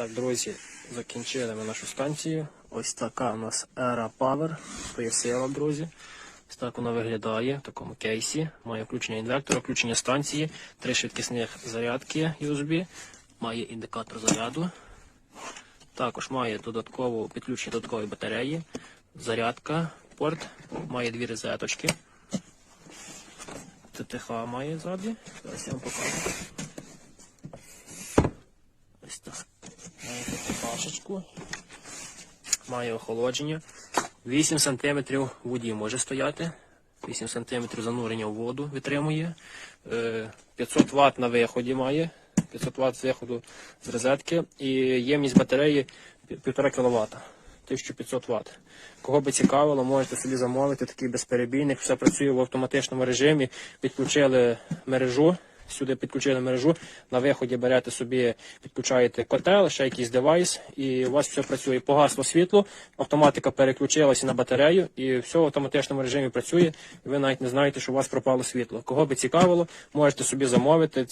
Так, друзі, закінчили ми нашу станцію. Ось така у нас Era Power. Присила, друзі. Ось так вона виглядає в такому кейсі. Має включення інвертора, включення станції, три швидкісних зарядки USB, має індикатор заряду. Також має додаткову підключення додаткової батареї, зарядка, порт, має дві розеточки. ТТХ має ззаді. Зараз я вам покажу. Ось так. Має ТТХшечку. Має охолодження. 8 см в воді може стояти. 8 см занурення в воду витримує. Е, 500 Вт на виході має. 500 Вт з виходу з розетки. І ємність батареї 1,5 кВт. 1500 Вт. Кого би цікавило, можете собі замовити такий безперебійник. Все працює в автоматичному режимі. Підключили мережу. Сюди підключили мережу. На виході берете собі, підключаєте котел, ще якийсь девайс, і у вас все працює. Погасло світло, автоматика переключилася на батарею, і все в автоматичному режимі працює. І ви навіть не знаєте, що у вас пропало світло. Кого би цікавило, можете собі замовити.